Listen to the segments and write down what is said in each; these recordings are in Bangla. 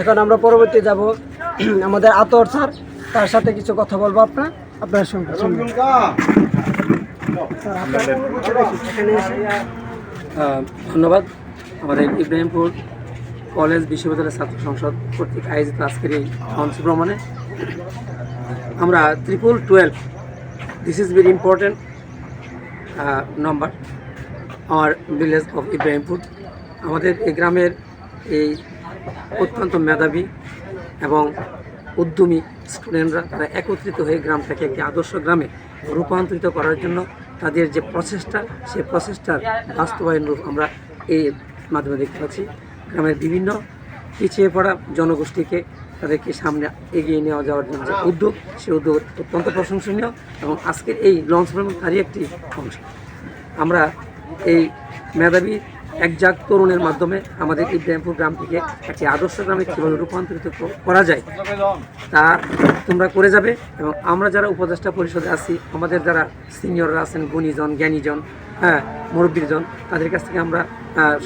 এখন আমরা পরবর্তী যাব আমাদের আতর স্যার তার সাথে কিছু কথা বলব আপনার আপনার সঙ্গে ধন্যবাদ। আমাদের ইব্রাহিমপুর কলেজ বিশ্ববিদ্যালয় ছাত্র সংসদ কর্তৃক আয়োজিত আজকের এই মঞ্চ ভ্রমণে আমরা triple twelve this is very important number আমার ভিলেজ অফ ইব্রাহিমপুর আমাদের এই গ্রামের এই অত্যন্ত মেধাবী এবং উদ্যমী স্টুডেন্টরা, তারা একত্রিত হয়ে গ্রামটাকে একটি আদর্শ গ্রামে রূপান্তরিত করার জন্য তাদের যে প্রচেষ্টা, সেই প্রচেষ্টার বাস্তবায়ন রূপ আমরা এই মাধ্যমে দেখতে পাচ্ছি। গ্রামের বিভিন্ন পিছিয়ে পড়া জনগোষ্ঠীকে তাদেরকে সামনে এগিয়ে নেওয়া যাওয়ার জন্য যে উদ্যোগ, সেই উদ্যোগ অত্যন্ত প্রশংসনীয় এবং আজকের এই লঞ্চ তারই একটি অংশ। আমরা এই মেধাবী একজাক তরুণের মাধ্যমে আমাদের ইব্রাহিমপুর গ্রামটিকে একটি আদর্শ গ্রামে কীভাবে রূপান্তরিত করা যায়, তা তোমরা করে যাবে এবং আমরা যারা উপদেষ্টা পরিষদে আছি, আমাদের যারা সিনিয়ররা আছেন, গুণীজন, জ্ঞানীজন হ্যাঁ মুরব্বীজন, তাদের কাছ থেকে আমরা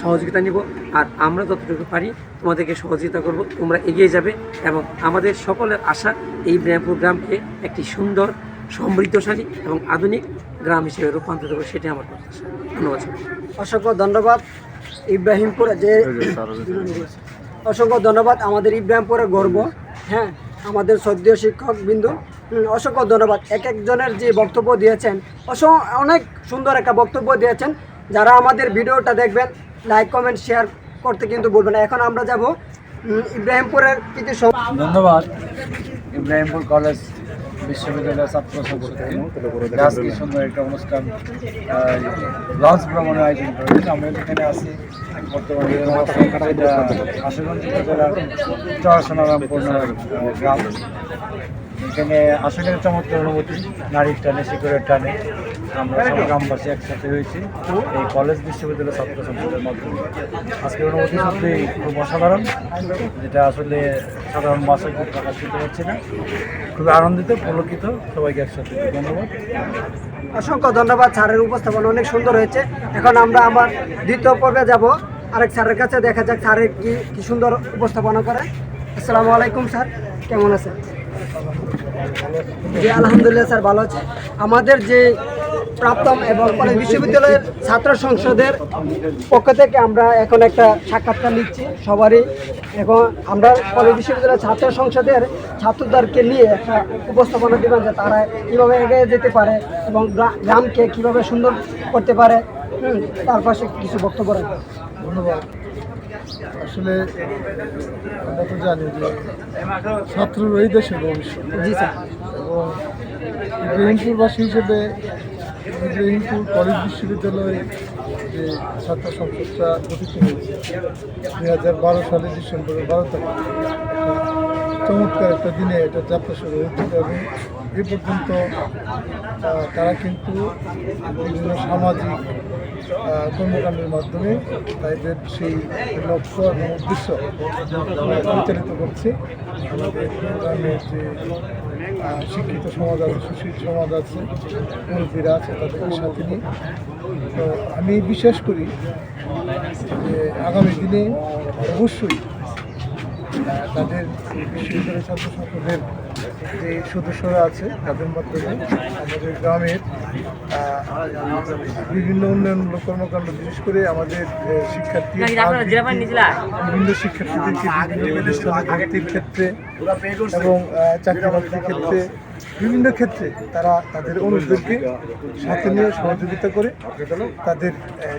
সহযোগিতা নিব। আর আমরা যতটুকু পারি তোমাদেরকে সহযোগিতা করব, তোমরা এগিয়ে যাবে এবং আমাদের সকলের আশা এই ইব্রাহিমপুর গ্রামকে একটি সুন্দর সমৃদ্ধশালী এবং আধুনিক গ্রাম হিসেবে রূপান্তরিত করবে সেটাই আমার প্রত্যাশা। ধন্যবাদ। অসংখ্য ধন্যবাদ ইব্রাহিমপুর যে অসংখ্য ধন্যবাদ আমাদের ইব্রাহিমপুরের গর্ব। হ্যাঁ আমাদের সদ্য শিক্ষক বিন্দু। হুম, অসংখ্য ধন্যবাদ। এক একজনের যে বক্তব্য দিয়েছেন অসং অনেক সুন্দর একটা বক্তব্য দিয়েছেন। যারা আমাদের ভিডিওটা দেখবেন লাইক কমেন্ট শেয়ার করতে কিন্তু বলবেন না। এখন আমরা যাব ইব্রাহিমপুরের কিছু ধন্যবাদ। ইব্রাহিমপুর কলেজ বিশ্ববিদ্যালয় ছাত্র সংসদকে আজকে সুন্দর একটা অনুষ্ঠান লঞ্চ ভ্রমণের আয়োজন করেছেন আমরা যেখানে আছি। বর্তমানে আশুগঞ্জ উপজেলার চরসোনারামপূর্ণ গ্রাম। এখানে আসলে চমৎকার অনুভূতি। নারীর টানে শিকড়ের টানে। আমরা সব গ্রামবাসী একসাথে হয়েছি। এই কলেজ বিশ্ববিদ্যালয় ছাত্র সংসদের মাধ্যমে। আজকের অনুভূতি সত্যি খুব অসাধারণ, যেটা আসলে সাধারণ ভাষায় খুব প্রকাশ করতে পারছি না। খুবই আনন্দিত, পুলকিত, সবাইকে একসাথে ধন্যবাদ। অসংখ্য ধন্যবাদ স্যারের উপস্থাপনা, অনেক সুন্দর হয়েছে। এখন আমরা আমার দ্বিতীয় পর্বে যাব। আরেক স্যারের কাছে দেখা যাক স্যারের কি কি সুন্দর উপস্থাপনা করে। আসসালামু আলাইকুম স্যার, কেমন আছেন? জি, আলহামদুলিল্লাহ স্যার, ভালো আছে। আমাদের যে প্রাপ্তম এবং কলেজ বিশ্ববিদ্যালয়ের ছাত্র সংসদের পক্ষ থেকে আমরা এখন একটা সাক্ষাৎকার নিচ্ছি সবারই। এখন আমরা কলেজ বিশ্ববিদ্যালয়ের ছাত্র সংসদের ছাত্রদেরকে নিয়ে একটা উপস্থাপনা দেবেন যে তারা কীভাবে এগিয়ে যেতে পারে এবং গ্রা- গ্রামকে কীভাবে সুন্দর করতে পারে। তার পাশে কিছু বক্তব্য রাখবেন ধন্যবাদ। আসলে আমরা তো জানি যে ছাত্ররাই দেশের ভবিষ্যৎ। জি স্যার। এবং ইব্রাহিমপুরবাসী হিসেবে ইব্রাহিমপুর কলেজ বিশ্ববিদ্যালয়ে যে ছাত্র সংসদটা গঠিত হয়েছে দুই হাজার বারো সালে ডিসেম্বরের বারো তারিখ চমৎকার একটা দিনে এটা যাত্রা শুরু হয়েছিল এবং এ পর্যন্ত তারা কিন্তু বিভিন্ন সামাজিক কর্মকাণ্ডের মাধ্যমে তাদের সেই লক্ষ্য এবং উদ্দেশ্য পরিচালিত করছে। আমাদের যে শিক্ষিত সমাজ আছে, সুশীল সমাজ আছে মুরব্বীরা আছে, তাদের সাথে নিয়ে। তো আমি বিশ্বাস করি যে আগামী দিনে অবশ্যই তাদের বিশ্ববিদ্যালয় ছাত্র সংসদের যে সদস্যরা আছে তাদের মাধ্যমে আমাদের গ্রামের বিভিন্ন উন্নয়নমূলক কর্মকাণ্ড বিশেষ করে আমাদের শিক্ষার্থী বিভিন্ন শিক্ষার্থীদেরকে বিভিন্ন ভর্তির ক্ষেত্রে এবং চাকরি বাকরির ক্ষেত্রে বিভিন্ন ক্ষেত্রে তারা তাদের অনুরোধকে সাথে নিয়ে সহযোগিতা করে তাদের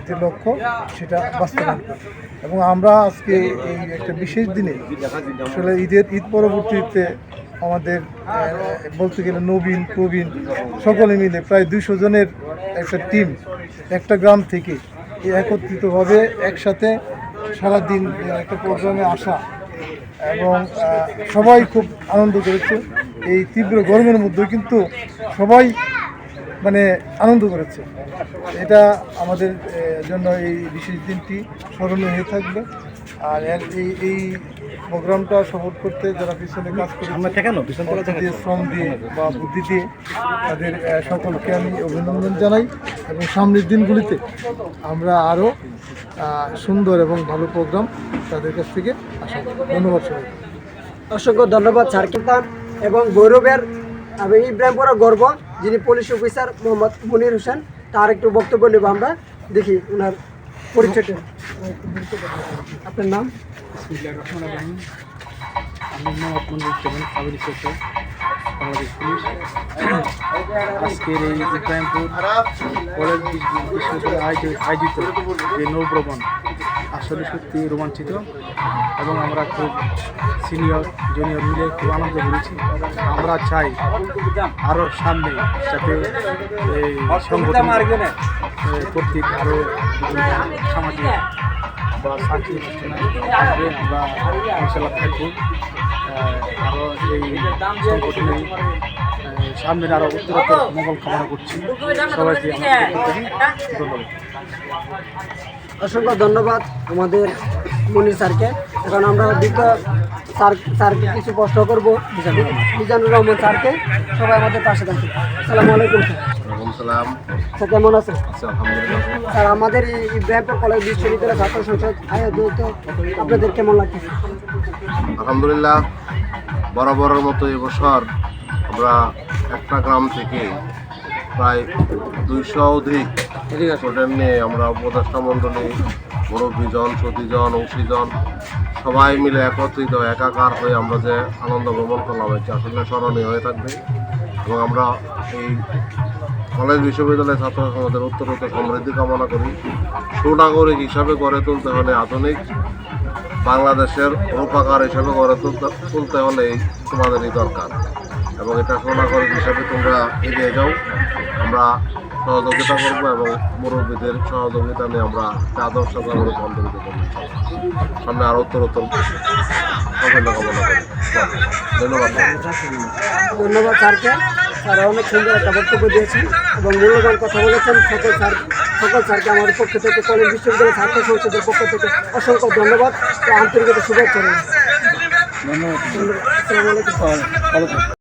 যে লক্ষ্য সেটা বাস্তবায়ন করে। এবং আমরা আজকে এই একটা বিশেষ দিনে আসলে ঈদের ঈদ পরবর্তীতে আমাদের বলতে গেলে নবীন, প্রবীণ, সকলে মিলে প্রায় দুশো জনের একটা টিম একটা গ্রাম থেকে একত্রিতভাবে একসাথে সারাদিন একটা প্রোগ্রামে আসা। এবং সবাই খুব আনন্দ করেছে। এই তীব্র গরমের মধ্যেও কিন্তু সবাই মানে আনন্দ করেছে। এটা আমাদের জন্য এই বিশেষ দিনটি স্মরণীয় হয়ে থাকবে। আর এই এই প্রোগ্রামটা সফল করতে যারা পিছনে কাজ দিয়ে শ্রম দিয়ে বা বুদ্ধি দিয়ে তাদের সকলকে আমি অভিনন্দন জানাই এবং সামনের দিনগুলিতে আমরা আরও সুন্দর এবং ভালো প্রোগ্রাম তাদের কাছ থেকে আশা করি। ধন্যবাদ সবাই অসংখ্য ধন্যবাদ স্যার কিতান এবং গৌরবের এবং ইব্রাহিমপুরের গর্ব যিনি পুলিশ অফিসার মোহাম্মদ মনির হোসেন তার একটু বক্তব্য নেব আমরা। দেখি ওনার পরিচয়টা। আপনার নাম? আমি মোহাম্মদ মনিরুজ্জামান সাবেক ইন্সপেক্টর বাংলাদেশ পুলিশ। আজকের এই ইব্রাহিমপুর কলেজ বিশ্ব- বিশ্ববিদ্যালয়ে আয়োজিত যে নৌভ্রমণ, আসলে সত্যি রোমাঞ্চিত এবং আমরা খুব সিনিয়র, জুনিয়র মিলে খুব আনন্দ করেছি। আমরা চাই আরও সামনে যাতে এই সংগঠন কর্তৃক আরও সামাজিক বা অনুষ্ঠানে আমরা ইনশাল্লাহ থাকব। আরও এই সংগঠনে আহ, সামনের আরও উত্তরোত্তর মঙ্গল কামনা করছি। সবাইকে থেকে ধন্যবাদ। অসংখ্য ধন্যবাদ আমাদের মনির স্যারকে। এখন আমরা দ্বিতীয় স্যার স্যারকে কিছু প্রশ্ন করব। মিজানুর রহমান স্যারকে। সবাই আমাদের পাশে থাকবে আসসালামু আলাইকুম স্যার। স্যার কেমন আছেন? আলহামদুলিল্লাহ। স্যার আমাদের এই ইব্রাহিমপুর কলেজ বিশ্ববিদ্যালয় ছাত্র সংসদ আয়োজিত আপনাদের কেমন লাগছে? আলহামদুলিল্লাহ বরাবরের মতো এবছর আমরা একটা গ্রাম থেকে প্রায় দুইশো অধিক স্টুডেন্ট নিয়ে আমরা উপদেষ্টা মণ্ডলী মুরব্বীজন সতীজন ঔষিজন সবাই মিলে একত্রিত একাকার হয়ে আমরা যে আনন্দ ভ্রমণ করলাম এটি আসলে স্মরণীয় হয়ে থাকবে। এবং আমরা এই কলেজ বিশ্ববিদ্যালয়ের ছাত্র সমাজের উত্তরোত্তর সমৃদ্ধি কামনা করি। সুনাগরিক হিসাবে গড়ে তুলতে হলে আধুনিক বাংলাদেশের রূপাকার হিসাবে গড়ে তুলতে তুলতে হলে তোমাদেরই দরকার। এবং এটা সুনাগরিক হিসাবে তোমরা এগিয়ে যাও। আমরা সহযোগিতা করব এবং মুরব্বীদের সহযোগিতা নিয়ে আমরা আদর্শ গ্রামে রূপান্তরিত করব সামনে আরও উত্তরোত্তর সাফল্য কামনা করি। ধন্যবাদ। ধন্যবাদ স্যারকে। স্যার অনেক সুন্দর একটা বক্তব্য দিয়েছেন এবং মূল্যবান কথা বলেছেন। সকল স্যার সকল স্যারকে আমাদের পক্ষ থেকে কলেজ বিশ্ববিদ্যালয় ছাত্র সংসদের পক্ষ থেকে অসংখ্য ধন্যবাদ। ও আন্তরিকতা শুভেচ্ছা। ধন্যবাদ।